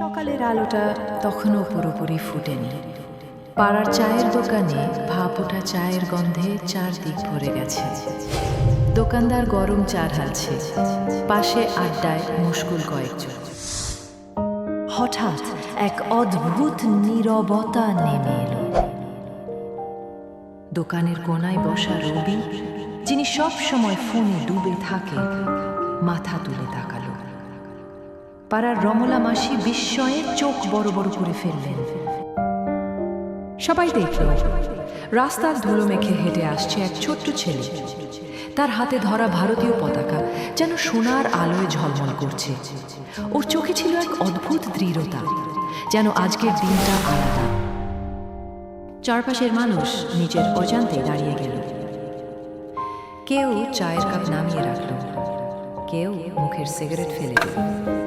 সকালের আলোটা তখনও পুরোপুরি ফুটেনি। পাড়ার চায়ের দোকানে ভাপ ওঠা চায়ের গন্ধে চারদিক ভরে গেছে। দোকানদার গরম চা ঢালছে। পাশে আড্ডায় মুশকুল কয়েকজন। হঠাৎ এক অদ্ভুত নীরবতা নেমে এলো। দোকানের কোনায় বসা রবি, যিনি সব সময় ফোনে ডুবে থাকে মাথা তুলে তাকালো পাড়ার রমলা মাসি বিস্ময়ে চোখ বড় বড় করে ফেললেন। সবাই দেখল, রাস্তার ধুলো মেখে হেঁটে আসছে এক ছোট্ট ছেলে। তার হাতে ধরা ভারতীয় পতাকা যেন সোনার আলোয় ঝলমল করছে। ওর চোখে ছিল এক অদ্ভুত দৃঢ়তা, যেন আজকের দিনটা আলাদা। চারপাশের মানুষ নিজের অজান্তে দাঁড়িয়ে গেল। কেউ চায়ের কাপ নামিয়ে রাখল, কেউ মুখের সিগারেট ফেলে দিল।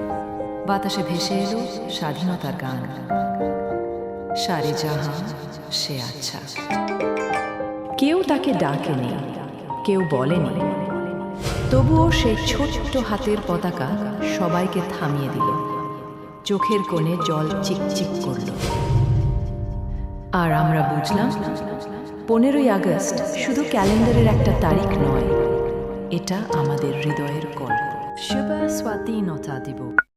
বাতাসে ভেসে এলো স্বাধীনতার গান। সারে জাহা, সে আচ্ছা। কেউ তাকে ডাকেনি, কেউ বলেনি। তবুও সেই ছোট্ট হাতের পতাকা সবাইকে থামিয়ে দিল। চোখের কোণে জল চিকচিক করল। আর আমরা বুঝলাম, পনেরোই আগস্ট শুধু ক্যালেন্ডারের একটা তারিখ নয়, এটা আমাদের হৃদয়ের গল্প শুভ স্বাধীনতা দিবস।